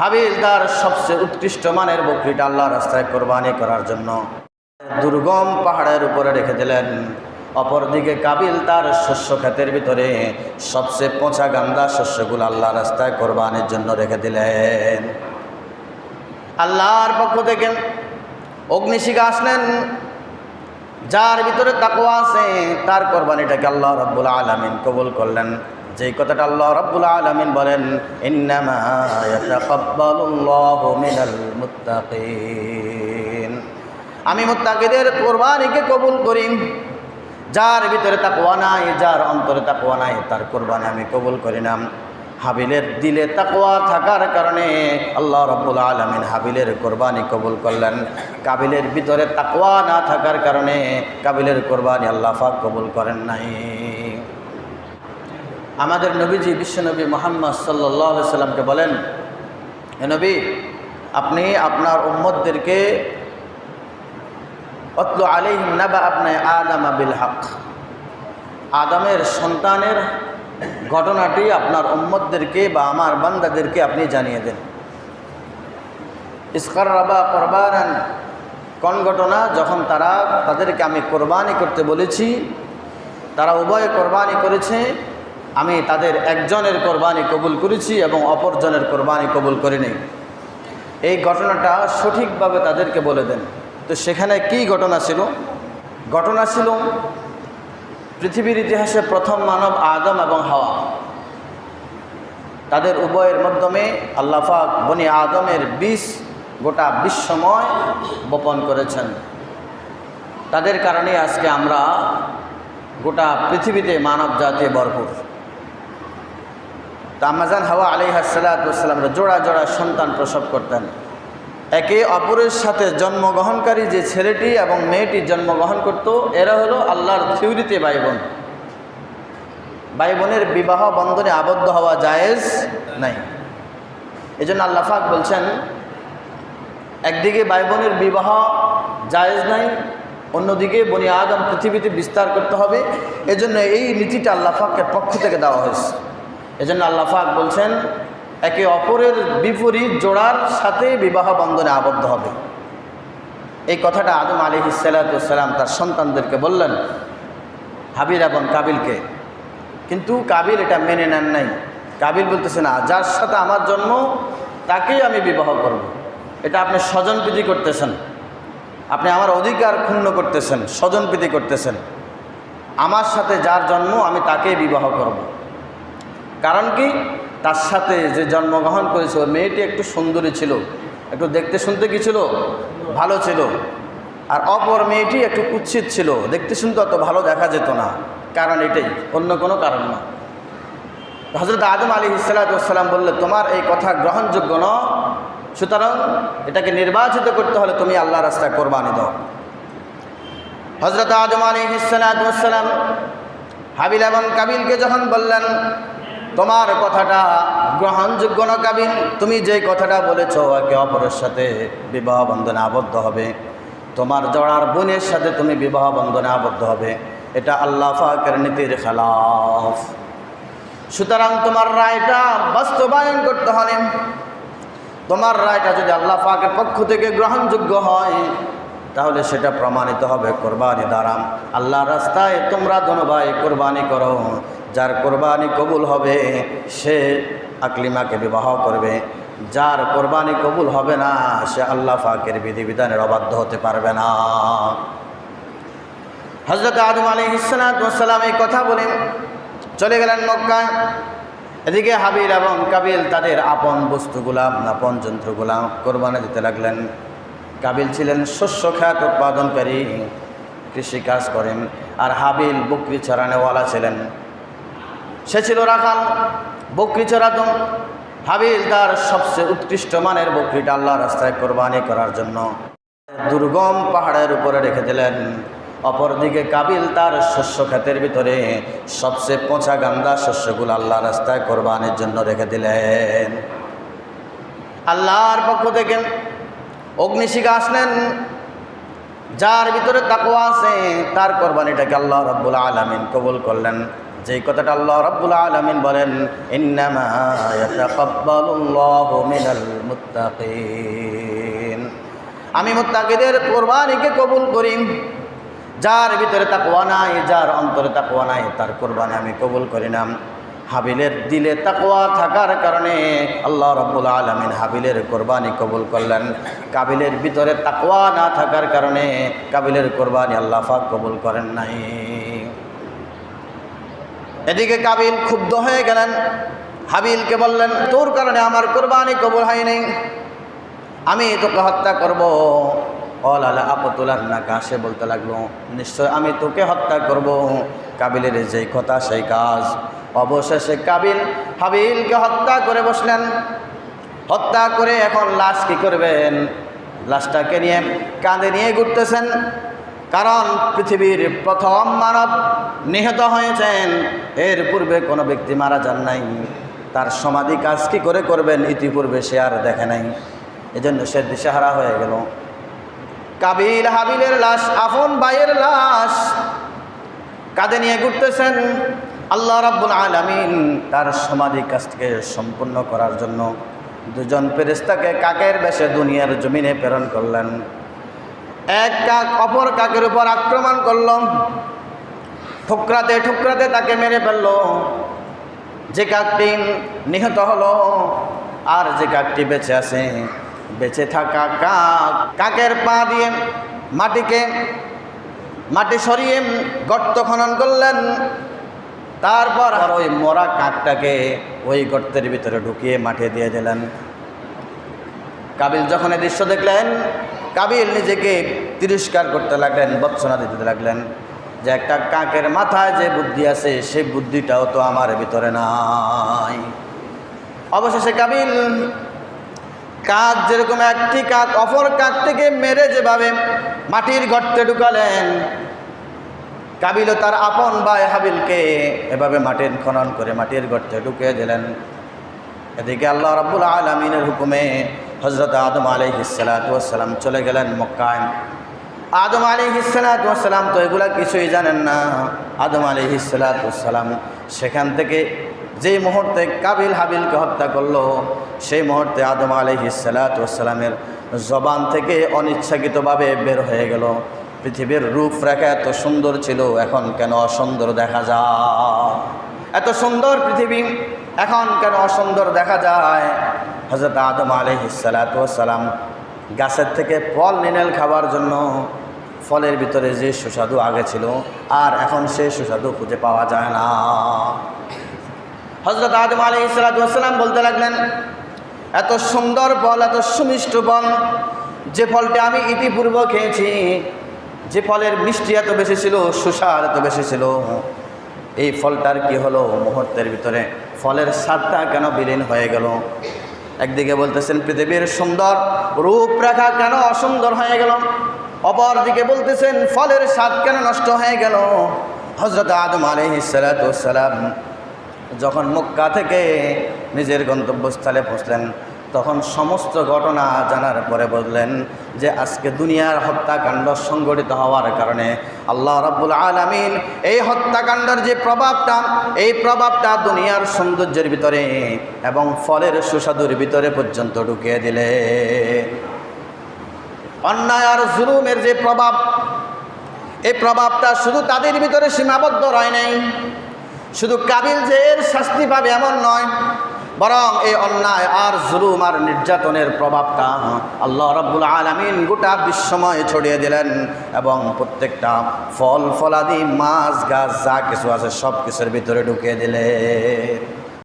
হাবিল তার সবচেয়ে উৎকৃষ্ট মানের বকরিটা আল্লাহ রাস্তায় কোরবানি করার জন্য দুর্গম পাহাড়ের উপরে রেখে দিলেন। অপরদিকে কাবিল তার শস্য ক্ষেতের ভিতরে সবচেয়ে পচা গান্দা শস্যগুলো আল্লাহ রাস্তায় কোরবানির জন্য রেখে দিলেন। আল্লাহর পক্ষ থেকে অগ্নিশিখা আসলেন। যার ভিতরে তাকওয়া আছে, তার কোরবানিটাকে আল্লাহ রব্বুল আলমিন কবুল করলেন। যেই কথাটা আল্লাহ রব্বুল আলমিন বলেন আমি মুত্তাকিদের কোরবানিকে কবুল করি। যার ভিতরে তাকওয়া নাই, যার অন্তরে তাকওয়া নাই, তার কোরবানি আমি কবুল করি না। হাবিলের দিলে তাকওয়া থাকার কারণে আল্লাহ রব্বুল আলমিন হাবিলের কোরবানি কবুল করলেন। কাবিলের ভিতরে তাকওয়া না থাকার কারণে কাবিলের কোরবানি আল্লাহ পাক কবুল করেন নাই। আমাদের নবীজি বিশ্বনবী মোহাম্মদ সাল্লাহ সাল্লামকে বলেন, হে নবী, আপনি আপনার উম্মদদেরকে অতলু আলিহিম নাবা আপনি আদম আবিল হক আদমের সন্তানের ঘটনাটি আপনার উম্মদদেরকে বা আমার বান্দাদেরকে আপনি জানিয়ে দেন। ইস্কার রাবা কোরবানান, কোন ঘটনা যখন তারা তাদেরকে আমি কোরবানি করতে বলেছি, তারা উভয়ে কোরবানি করেছে আমি তাদের একজনের কোরবানি কবুল করেছি এবং অপরজনের কোরবানি কবুল করিনি এই ঘটনাটা সঠিকভাবে তাদেরকে বলে দেন। তো সেখানে কি ঘটনা ছিল? ঘটনা ছিল পৃথিবীর ইতিহাসে প্রথম মানব আদম এবং হাওয়া। তাদের উভয়ের মাধ্যমে আল্লাফাক বনি আদমের বিষ গোটা বিশ্বময় বপন করেছেন। তাদের কারণে আজকে আমরা গোটা পৃথিবীতে মানব জাতি ভরপুর। তা আমাজান হাওয়া আলি হাসালাতামরা জোড়া জোড়া সন্তান প্রসব করতেন। একে অপরের সাথে জন্মগ্রহণকারী যে ছেলেটি এবং মেয়েটি জন্মগ্রহণ করত, এরা হলো আল্লাহর থিউরিতে ভাই বোন। ভাই বোনের বিবাহ বন্ধনে আবদ্ধ হওয়া জায়েজ নাই। এই জন্য আল্লাহাক বলছেন, একদিকে ভাই বোনের বিবাহ জায়েজ নাই, অন্যদিকে বনি আদম পৃথিবীতে বিস্তার করতে হবে। এজন্য এই নীতিটা আল্লাহাকের পক্ষ থেকে দেওয়া হয়েছে। এজন্য আল্লাহাক বলছেন, একে অপরের বিপরীত জোড়ার সাথে বিবাহ বন্ধনে আবদ্ধ হবে। এই কথাটা আদম আলী হিসালাতাম তার সন্তানদেরকে বললেন হাবির এবং কাবিলকে। কিন্তু কাবিল এটা মেনে নেন নাই। কাবিল বলতেছে, না, যার সাথে আমার জন্ম, তাকেই আমি বিবাহ করব। এটা আপনি স্বজনপ্রীতি করতেছেন। আপনি আমার অধিকার ক্ষুণ্ণ করতেছেন, স্বজনপ্রীতি করতেছেন। আমার সাথে যার জন্ম, আমি তাকেই বিবাহ করব। কারণ কি? তার সাথে যে জন্মগ্রহণ করেছে ওই মেয়েটি একটু সুন্দরী ছিল, একটু দেখতে শুনতে কি ছিল? ভালো ছিল। আর অপর মেয়েটি একটু কুচ্ছিত ছিল, দেখতে শুনতে অত ভালো দেখা যেত না। কারণ এটাই, অন্য কোনো কারণ না। হজরত আদম আলী ইসালাতাম বললে, তোমার এই কথা গ্রহণযোগ্য ন। সুতরাং এটাকে নির্বাচিত করতে হলে তুমি আল্লাহ রাস্তায় কোরবানি দাও। হজরত আদম আলী ইসালাতাম হাবিল এবং কাবিলকে যখন বললেন তোমার কথাটা গ্রহণযোগ্য না কাবিল? তুমি যে কথাটা বলেছ, একে অপরের সাথে বিবাহ বন্ধনে আবদ্ধ হবে। তোমার জড়ার বোনের সাথে তুমি বিবাহ বন্ধনে আবদ্ধ হবে। এটা আল্লাহ ফাকের নীতির খেলাফ। সুতরাং তোমার রায়টা বাস্তবায়ন করতে হলে তোমার রায়টা যদি আল্লাহ ফাকের পক্ষ থেকে গ্রহণযোগ্য হয়, তাহলে সেটা প্রমাণিত হবে কোরবানি দ্বারা। আল্লাহ রাস্তায় তোমরা দনভাই কোরবানি করো। যার কোরবানি কবুল হবে, সে আকলিমাকে বিবাহ করবে। যার কোরবানি কবুল হবে না, সে আল্লাহ ফাকের বিধিবিধানের অবাধ্য হতে পারবে না। হজরত আদম আলী ইসালাম এই কথা বলে চলে গেলেন মক্কায়। এদিকে হাবিল এবং কাবিল তাদের আপন বস্তুগুলা আপন যন্ত্রগুলা কোরবানি দিতে লাগলেন। কাবিল ছিলেন শস্য খ্যাত উৎপাদনকারী, কৃষিকাজ করেন, আর হাবিল বকরি চড়ানেওয়ালা ছিলেন। সে ছিল রাখাল, বকরি চড়াত হাবিল তার সবচেয়ে উৎকৃষ্ট মানের বকরিটা আল্লাহ রাস্তায় কোরবানি করার জন্য দুর্গম পাহাড়ের উপরে রেখে দিলেন। অপরদিকে কাবিল তার শস্য ক্ষেতের ভিতরে সবচেয়ে পচা গান্দা শস্যগুলো আল্লাহ রাস্তায় কোরবানির জন্য রেখে দিলেন। আল্লাহর পক্ষ থেকে অগ্নিশিখা আসলেন। যার ভিতরে তাকওয়া আছে, তার কোরবানিটাকে আল্লাহ রব্বুল আলমিন কবুল করলেন। যেই কথাটা আল্লাহ রাব্বুল আলামিন বলেন আমি মুত্তাকিদের কোরবানিকে কবুল করি। যার ভিতরে তাকওয়া নাই, যার অন্তরে তাকওয়া নাই, তার কোরবানি আমি কবুল করি না। হাবিলের দিলে তাকওয়া থাকার কারণে আল্লাহ রব্বুল আলমিন হাবিলের কোরবানি কবুল করলেন। কাবিলের ভিতরে তাকওয়া না থাকার কারণে কাবিলের কোরবানি আল্লাহ পাক কবুল করেন নাই। এদিকে কাবিল ক্ষুব্ধ হয়ে গেলেন। হাবিলকে বললেন, তোর কারণে আমার কোরবানি কবুল হয় নাই আমি তোকে হত্যা করব। অল আলা আপতুলার নাকা সে বলতে লাগল, নিশ্চয় আমি তোকে হত্যা করব। কাবিলের যেই কথা সেই কাজ। অবশেষে কাবিল হাবিলকে হত্যা করে বসলেন। হত্যা করে এখন লাশ কি করবেন? লাশটাকে নিয়ে কাঁধে নিয়ে ঘুরতেছেন। কারণ পৃথিবীর প্রথম মানব নিহত হয়েছেন। এর পূর্বে কোনো ব্যক্তি মারা যান নাই। তার সমাধি কাজ কি করে করবেন ইতিপূর্বে সে আর দেখে নাই। এজন্য সে দিশাহারা হয়ে গেল। কাবিল হাবিলের লাশ, আফন ভাইয়ের লাশ কাঁধে নিয়ে ঘুরতেছেন। আল্লাহ রাব্বুল আলামিন তার সমাধি কাজকে সম্পূর্ণ করার জন্য দুজন ফেরেশতাকে কাকের বেশে দুনিয়ার জমিনে প্রেরণ করলেন। এক কাক অপর কাকের উপর আক্রমণ করল। ঠুকরাতে ঠুকরাতে তাকে মেরে ফেলল। যে কাকটি নিহত হলো আর যে কাকটি বেঁচে আছে, বেঁচে থাকা কাক কাকের পা দিয়ে মাটিকে, মাটি সরিয়ে গর্ত খনন করলেন। তারপর আর ওই মরা কাকটাকে ওই গর্তের ভিতরে ঢুকিয়ে মাঠে দিয়ে দিলেন। কাবিল যখন এই দৃশ্য দেখলেন কাবিল নিজেকে তিরস্কার করতে লাগলেন, বৎসনা দিতে লাগলেন যে একটা কাকের মাথায় যে বুদ্ধি আছে সেই বুদ্ধিটাও তো আমার ভিতরে নাই। অবশেষে কাবিল কাক, যেরকম একটি কাক অপর কাক থেকে মেরে যেভাবে মাটির গর্তে ঢুকালেন কাবিল তার আপন ভাই হাবিলকে এভাবে মাটির খনন করে মাটির গর্তে ঢুকিয়ে দিলেন। এদিকে আল্লাহ রাব্বুল আলমিনের হুকুমে হজরত আদম আলি চলে গেলেন মক্কায়। আদম আলী হিসালাতাম তো এগুলা কিছুই জানেন না। আদম আলী সেখান থেকে যেই মুহূর্তে কাবিল হাবিলকে হত্যা করল, সেই মুহূর্তে আদম আলী জবান থেকে অনিচ্ছাকৃতভাবে বের হয়ে গেল। পৃথিবীর রূপরেখা এত সুন্দর ছিল, এখন কেন অসুন্দর দেখা যায়? এত সুন্দর পৃথিবী, এখন কেন অসুন্দর দেখা যায়? হজরত আদম আলহিসালাম গাছের থেকে ফল, নিনেল খাবার জন্য ফলের ভিতরে যে সুস্বাদু আগে ছিল, আর এখন সে সুস্বাদু খুঁজে পাওয়া যায় না। হজরত আদম আলহিসালাম বলতে লাগলেন, এত সুন্দর ফল, এত সুমিষ্ট ফল, যে ফলটা আমি ইতিপূর্ব খেয়েছি, যে ফলের মিষ্টি এত বেশি ছিল, সুস্বাদ এত বেশি ছিল, এই ফলটার কি হলো? মুহূর্তের ভিতরে ফলের স্বাদটা কেন বিলীন হয়ে গেল? একদিকে বলতেছেন, পৃথিবীর সুন্দর রূপরেখা কেন অসুন্দর হয়ে গেল? অপরদিকে বলতেছেন, ফলের স্বাদ কেন নষ্ট হয়ে গেল? হজরত আদম আলহিসালাম যখন মক্কা থেকে নিজের গন্তব্যস্থলে পৌঁছলেন তখন সমস্ত ঘটনা জানার পরে বললেন যে আজকে দুনিয়ার হত্যাকাণ্ড সংগঠিত হওয়ার কারণে আল্লাহ রাব্বুল আলমিন এই হত্যাকাণ্ডের যে প্রভাবটা, এই প্রভাবটা দুনিয়ার সৌন্দর্যের ভিতরে এবং ফলের সুস্বাদুর ভিতরে পর্যন্ত ঢুকিয়ে দিলে। অন্যায় আর জুলুমের যে প্রভাব, এই প্রভাবটা শুধু তাদের ভিতরে সীমাবদ্ধ রয় নাই। শুধু কাবিল যে এর শাস্তি পাবে এমন নয় বরং এই অন্যায় আর জুলুম আর নির্যাতনের প্রভাবটা আল্লাহ রব্বুল আলমিন গোটা বিশ্বময় ছড়িয়ে দিলেন এবং প্রত্যেকটা ফল, ফলাদি, মাছ, গাছ, যা কিছু আছে সব কিছুর ভিতরে ঢুকিয়ে দিলেন।